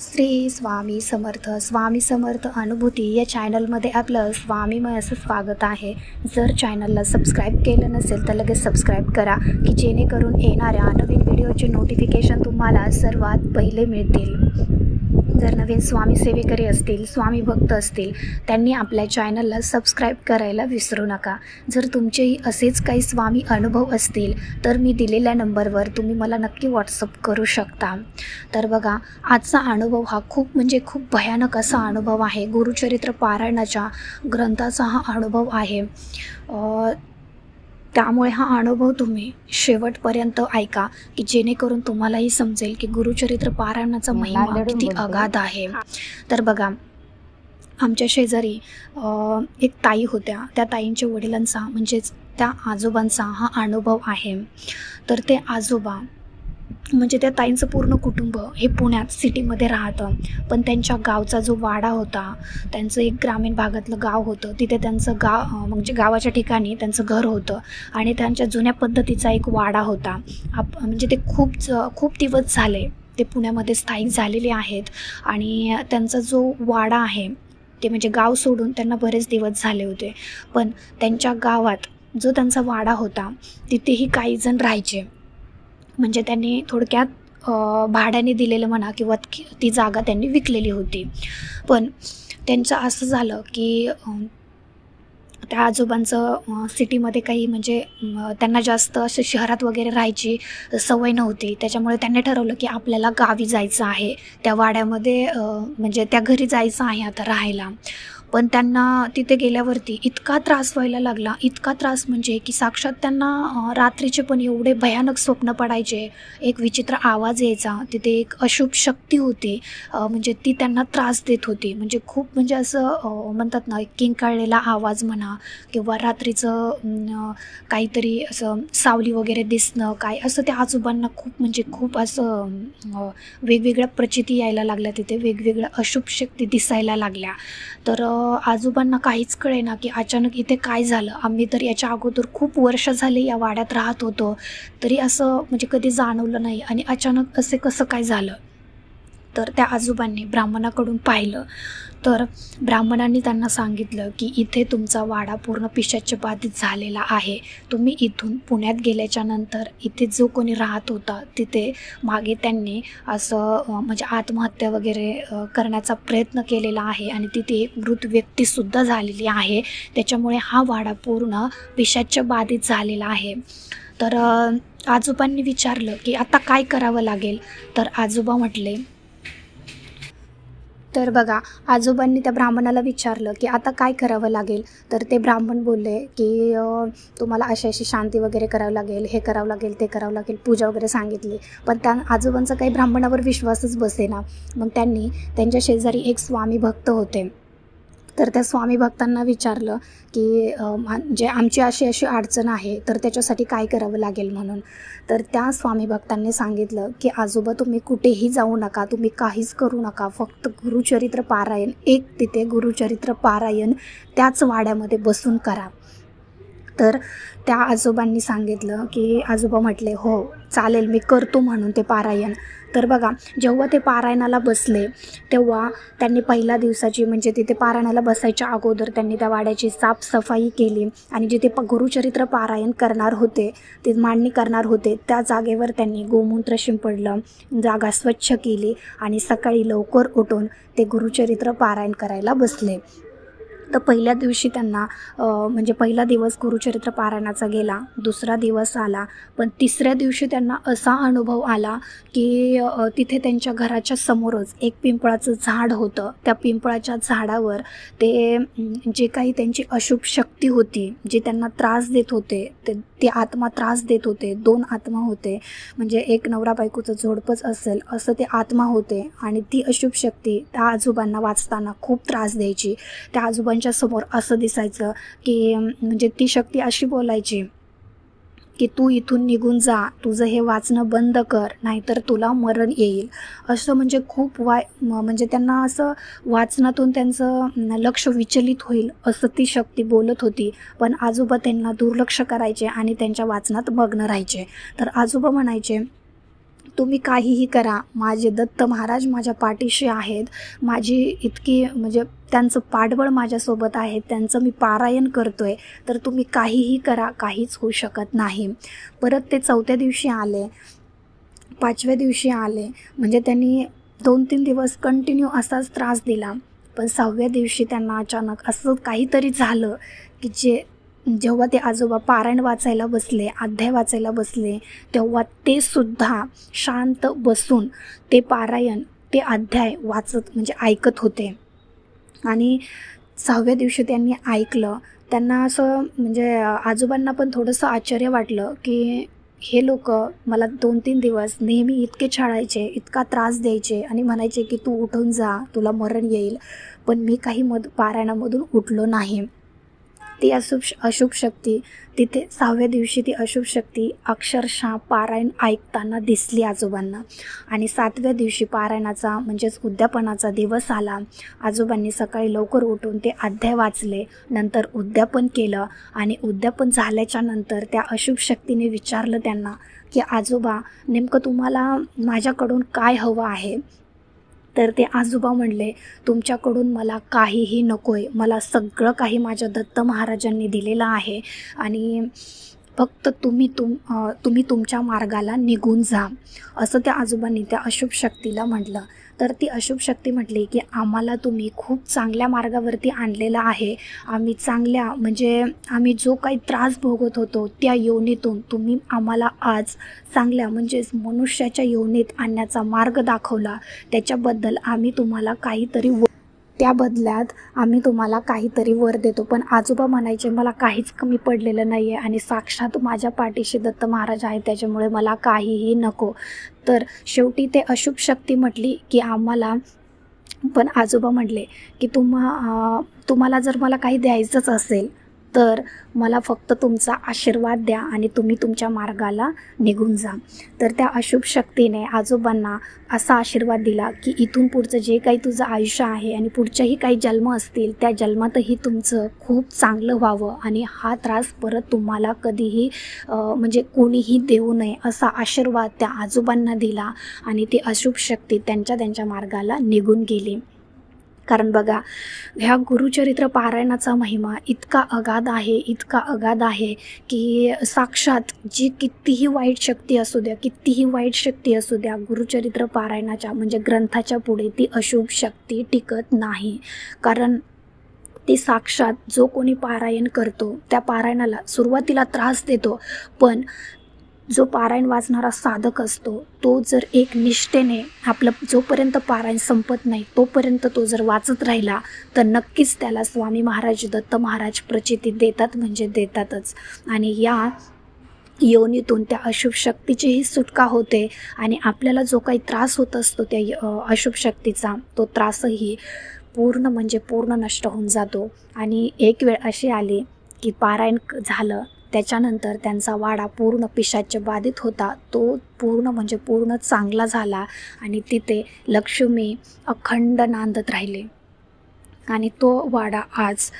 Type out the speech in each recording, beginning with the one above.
श्री स्वामी समर्थ स्वामी समर्थ अनुभूती या चॅनलमध्ये आपलं स्वामीमय असं स्वागत आहे. जर चॅनलला सबस्क्राईब केलं नसेल तर लगेच सबस्क्राईब करा की जेणेकरून येणाऱ्या नवीन व्हिडिओचे नोटिफिकेशन तुम्हाला सर्वात पहिले मिळतील. जर नवीन स्वामी सेवेकरी असतील स्वामी भक्त असतील त्यांनी आपल्या चॅनलला सबस्क्राईब करायला विसरू नका. जर तुमचेही असेच काही स्वामी अनुभव असतील तर मी दिलेल्या नंबरवर तुम्ही मला नक्की व्हॉट्सअप करू शकता. तर बघा आजचा अनुभव हा खूप म्हणजे खूप भयानक असा अनुभव आहे. गुरुचरित्र पारायणाच्या ग्रंथाचा हा अनुभव आहे. त्यामुळे हा अनुभव तुम्ही शेवटपर्यंत ऐका की जेणेकरून तुम्हालाही समजेल की गुरुचरित्र पारायणाचा महिमा किती. अगाध आहे. तर बघा आमच्या शेजारी एक ताई होत्या. त्या ताईंच्या वडिलांचा म्हणजेच त्या आजोबांचा हा अनुभव आहे. तर ते आजोबा म्हणजे त्या ताईंचं पूर्ण कुटुंब हे पुण्यात सिटीमध्ये राहतं. पण त्यांच्या गावचा जो वाडा होता त्यांचं एक ग्रामीण भागातलं गाव होतं तिथे त्यांचं गाव म्हणजे गावाच्या ठिकाणी त्यांचं घर होतं आणि त्यांच्या जुन्या पद्धतीचा एक वाडा होता. आप म्हणजे ते खूप ज- खूप दिवस झाले ते पुण्यामध्ये स्थायिक झालेले आहेत आणि त्यांचा जो वाडा आहे ते म्हणजे गाव सोडून त्यांना बरेच दिवस झाले होते. पण त्यांच्या गावात जो त्यांचा वाडा होता तिथेही काही जण राहायचे. म्हणजे त्यांनी थोडक्यात भाड्याने दिलेलं म्हणा किंवा ती जागा त्यांनी विकलेली होती. पण त्यांचं असं झालं की त्या आजोबांचं सिटीमध्ये काही म्हणजे त्यांना जास्त असे शहरात वगैरे राहायची सवय नव्हती. त्याच्यामुळे त्यांनी ठरवलं की आपल्याला गावी जायचं आहे. त्या वाड्यामध्ये म्हणजे त्या घरी जायचं आहे आता राहायला. पण त्यांना तिथे गेल्यावरती इतका त्रास व्हायला लागला. इतका त्रास म्हणजे की साक्षात त्यांना रात्रीचे पण एवढे भयानक स्वप्न पडायचे. एक विचित्र आवाज यायचा. तिथे एक अशुभ शक्ती होती. म्हणजे ती त्यांना त्रास देत होती. म्हणजे खूप म्हणजे असं म्हणतात ना किंकाळलेला आवाज म्हणा किंवा रात्रीचं काहीतरी असं सावली वगैरे दिसणं काय असं त्या आजोबांना खूप म्हणजे खूप असं वेगवेगळ्या प्रचिती यायला लागल्या. तिथे वेगवेगळ्या अशुभ शक्ती दिसायला लागल्या. तर आजोबांना काहीच कळेना की अचानक इथे काय झालं. आम्ही तर याच्या अगोदर खूप वर्ष झाली या वाड्यात राहत होतो. तरी असं म्हणजे कधी जाणवलं नाही आणि अचानक असे कसं काय झालं? तर त्या आजोबांनी ब्राह्मणाकडून पाहिलं. तर ब्राह्मणांनी त्यांना सांगितलं की इथे तुमचा वाडा पूर्ण पिशाच्य बाधित झालेला आहे. तुम्ही इथून पुण्यात गेल्याच्यानंतर इथे जो कोणी राहत होता तिथे मागे त्यांनी असं म्हणजे आत्महत्या वगैरे करण्याचा प्रयत्न केलेला आहे आणि तिथे एक मृत व्यक्तीसुद्धा झालेली आहे. त्याच्यामुळे हा वाडा पूर्ण पिशाच्य बाधित झालेला आहे. तर आजोबांनी विचारलं की आता काय करावं लागेल? तर आजोबा म्हटले तर बघा आजोबांनी त्या ब्राह्मणाला विचारलं की आता काय करावं लागेल? तर ते ब्राह्मण बोलले की तुम्हाला अशी अशी शांती वगैरे करावं लागेल हे करावं लागेल ते करावं लागेल पूजा वगैरे सांगितली. पण त्या आजोबांचा काही ब्राह्मणावर विश्वासच बसेना. मग त्यांनी त्यांच्या शेजारी एक स्वामी भक्त होते. तर त्या स्वामी भक्तांना विचारलं की म्हणजे आमची अशी अशी अडचण आहे तर त्याच्यासाठी काय करावं लागेल म्हणून. तर त्या स्वामी भक्तांनी सांगितलं की आजोबा तुम्ही कुठेही जाऊ नका तुम्ही काहीच करू नका. फक्त गुरुचरित्र पारायण एक तिथे गुरुचरित्र पारायण त्याच वाड्यामध्ये बसून करा. तर त्या आजोबांनी सांगितलं की आजोबा म्हटले हो चालेल मी करतो म्हणून ते पारायण. तर बघा जेव्हा ते पारायणाला बसले तेव्हा त्यांनी पहिल्या दिवसाची म्हणजे तिथे पारायणाला बसायच्या अगोदर त्यांनी त्या वाड्याची साफसफाई केली आणि जिथे प गुरुचरित्र पारायण करणार होते ते मांडणी करणार होते त्या जागेवर त्यांनी गोमूत्र शिंपडलं जागा स्वच्छ केली आणि सकाळी लवकर उठून ते गुरुचरित्र पारायण करायला बसले. तर पहिल्या दिवशी त्यांना म्हणजे पहिला दिवस गुरुचरित्र पारायणाचा गेला दुसरा दिवस आला पण तिसऱ्या दिवशी त्यांना असा अनुभव आला की तिथे त्यांच्या घराच्या समोरच एक पिंपळाचं झाड होतं. त्या पिंपळाच्या झाडावर ते जे काही त्यांची अशुभ शक्ती होती जे त्यांना त्रास देत होते ते ते आत्मा त्रास देत होते दोन आत्मा होते. म्हणजे एक नवरा बायकोचं जोडपच असेल असं ते आत्मा होते. आणि ती अशुभ शक्ती त्या आजोबांना वाचताना खूप त्रास द्यायची. त्या आजोबांच्या समोर असं दिसायचं की म्हणजे ती शक्ती अशी बोलायची की तू इथून निघून जा तुझं हे वाचणं बंद कर नाहीतर तुला मरण येईल. असं म्हणजे खूप वाय म्हणजे त्यांना असं वाचनातून त्यांचं लक्ष विचलित होईल असं ती शक्ती बोलत होती. पण आजोबा त्यांना दुर्लक्ष करायचे आणि त्यांच्या वाचनात मग्न राहायचे. तर आजोबा म्हणायचे तुम्ही काहीही करा. माझे दत्त महाराज माझ्या पाठीशी आहेत. माझी इतकी म्हणजे त्यांचं पाठबळ माझ्यासोबत आहे. त्यांचं मी पारायण करतो आहे तर तुम्ही काहीही करा. काहीच होऊ शकत नाही. परत ते चौथ्या दिवशी आले. पाचव्या दिवशी आले. म्हणजे त्यांनी दोन तीन दिवस कंटिन्यू असाच त्रास दिला. पण सहाव्या दिवशी त्यांना अचानक असं काहीतरी झालं की जे जेव्हा ते आजोबा पारायण वाचायला बसले अध्याय वाचायला बसले तेव्हा ते सुद्धा शांत बसून ते पारायण ते अध्याय वाचत म्हणजे ऐकत होते. आणि सहाव्या दिवशी त्यांनी ऐकलं त्यांना असं म्हणजे आजोबांना पण थोडंसं आश्चर्य वाटलं की हे लोक मला दोन तीन दिवस नेहमी इतके छाळायचे इतका त्रास द्यायचे आणि म्हणायचे की तू उठून जा तुला मरण येईल पण मी काही मध पारायणामधून उठलो नाही. ती अशुभ अशुभ शक्ती तिथे सहाव्या दिवशी ती अशुभ शक्ती अक्षरशः पारायण ऐकताना दिसली आजोबांना. आणि सातव्या दिवशी पारायणाचा म्हणजेच उद्यापनाचा दिवस आला. आजोबांनी सकाळी लवकर उठून ते अध्याय वाचले नंतर उद्यापन केलं आणि उद्यापन झाल्याच्यानंतर त्या अशुभ शक्तीने विचारलं त्यांना की आजोबा नेमकं तुम्हाला माझ्याकडून काय हवं आहे? तर ते आजोबा म्हणले तुमच्याकडून मला काहीही नको आहे मला सगळं काही माझ्या दत्त महाराजांनी दिलेलं आहे आणि फक्त तुम्ही तुम तुम्ही तुमच्या मार्गाला निघून जा. असं त्या आजोबांनी त्या अशुभ शक्तीला म्हटलं. तर ती अशुभ शक्ती म्हटली की आम्हाला तुम्ही खूप चांगल्या मार्गावरती आणलेलं आहे. आम्ही चांगल्या म्हणजे आम्ही जो काही त्रास भोगत होतो त्या योनीतून तुम्ही आम्हाला आज चांगल्या म्हणजेच मनुष्याच्या योनीत आणण्याचा मार्ग दाखवला. त्याच्याबद्दल आम्ही तुम्हाला काहीतरी व त्या बदल्यात आम्ही तुम्हाला काहीतरी वर देतो. पण आजोबा म्हणायचे मला काहीच कमी पडलेलं नाही आहे आणि साक्षात माझ्या पाठीशी दत्त महाराज आहे त्याच्यामुळे मला काहीही नको. तर शेवटी ते अशुभ शक्ती म्हटली की आम्हाला पण आजोबा म्हटले की तुम्हा तुम्हाला जर मला काही द्यायचंच असेल तर मला फक्त तुमचा आशीर्वाद द्या आणि तुम्ही तुमच्या मार्गाला निघून जा. तर त्या अशुभ शक्तीने आजोबांना असा आशीर्वाद दिला की इथून पुढचं जे काही तुझं आयुष्य आहे आणि पुढच्याही काही जन्म असतील त्या जन्मातही तुमचं खूप चांगलं व्हावं आणि हा त्रास परत तुम्हाला कधीही म्हणजे कोणीही देऊ नये असा आशीर्वाद त्या आजोबांना दिला आणि ती अशुभ शक्ती त्यांच्या त्यांच्या मार्गाला निघून गेली. कारण बघा ह्या गुरुचरित्र पारायणाचा महिमा इतका अगाध आहे इतका अगाध आहे की साक्षात जी कितीही वाईट शक्ती असू द्या कितीही वाईट शक्ती असू द्या गुरुचरित्र पारायणाच्या म्हणजे ग्रंथाच्या पुढे ती अशुभ शक्ती टिकत नाही. कारण ती साक्षात जो कोणी पारायण करतो त्या पारायणाला सुरुवातीला त्रास देतो पण जो पारायण वाचणारा साधक असतो तो जर एक निष्ठेने आपलं जोपर्यंत पारायण संपत नाही तोपर्यंत तो जर वाचत राहिला तर नक्कीच त्याला स्वामी महाराज दत्त महाराज प्रचिती देतात म्हणजे देतातच. आणि या योनीतून त्या अशुभ शक्तीचीही सुटका होते आणि आपल्याला जो काही त्रास होत असतो त्या अशुभ शक्तीचा तो त्रासही पूर्ण म्हणजे पूर्ण नष्ट होऊन जातो. आणि एक वेळ अशी आली की पारायण झालं त्याच्यानंतर त्यांचा वाडा पूर्ण पिशाच्य बाधित होता. तो पूर्ण म्हणजे पूर्ण चांगला झाला आणि तिथे लक्ष्मी अखंड नांदत राहिले. आणि तो वाडा आज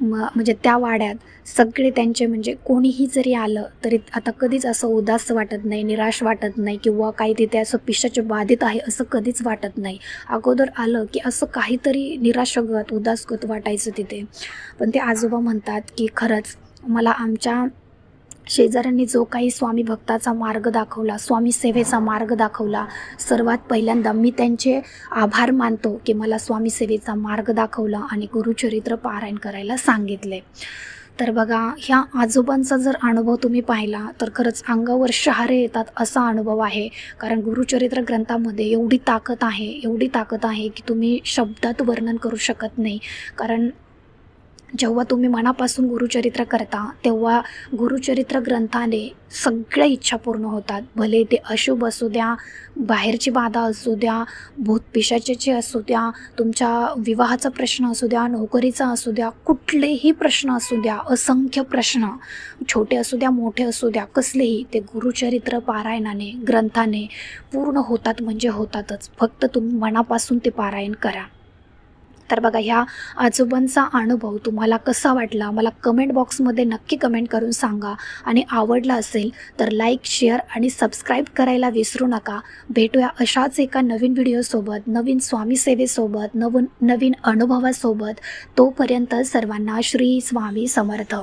म म्हणजे त्या वाड्यात सगळे त्यांचे म्हणजे कोणीही जरी आलं तरी आता कधीच असं उदास वाटत नाही निराश वाटत नाही किंवा काही तिथे असं पिशाचे बाधित आहे असं कधीच वाटत नाही. अगोदर आलं की असं काहीतरी निराशगत उदासगत वाटायचं तिथे. पण ते आजोबा म्हणतात की खरंच मला आमच्या शेजाऱ्यांनी जो काही स्वामी भक्ताचा मार्ग दाखवला स्वामी सेवेचा मार्ग दाखवला सर्वात पहिल्यांदा मी त्यांचे आभार मानतो की मला स्वामी सेवेचा मार्ग दाखवला आणि गुरुचरित्र पारायण करायला सांगितले. तर बघा ह्या आजोबांचा जर अनुभव तुम्ही पाहिला तर खरंच अंगावर शहारे येतात असा अनुभव आहे. कारण गुरुचरित्र ग्रंथामध्ये एवढी ताकद आहे एवढी ताकद आहे की तुम्ही शब्दात वर्णन करू शकत नाही. कारण जेव्हा तुम्ही मनापासून गुरुचरित्र करता तेव्हा गुरुचरित्र ग्रंथाने सगळ्या इच्छा पूर्ण होतात. भले ते अशुभ असू द्या बाहेरची बाधा असू द्या भूतपिशाचे असू द्या तुमच्या विवाहाचा प्रश्न असू द्या नोकरीचा असू द्या कुठलेही प्रश्न असू द्या असंख्य प्रश्न छोटे असू द्या मोठे असू द्या कसलेही ते गुरुचरित्र पारायणाने ग्रंथाने पूर्ण होतात म्हणजे होतातच. फक्त तुम्ही मनापासून ते पारायण करा. तर बघा ह्या आजोबांचा अनुभव तुम्हाला कसा वाटला? मला कमेंट बॉक्समध्ये नक्की कमेंट करून सांगा. आणि आवडला असेल तर लाईक शेअर आणि सबस्क्राईब करायला विसरू नका. भेटूया अशाच एका नवीन व्हिडिओसोबत नवीन स्वामी सेवेसोबत नवीन नवीन अनुभवासोबत. तोपर्यंत सर्वांना श्री स्वामी समर्थ.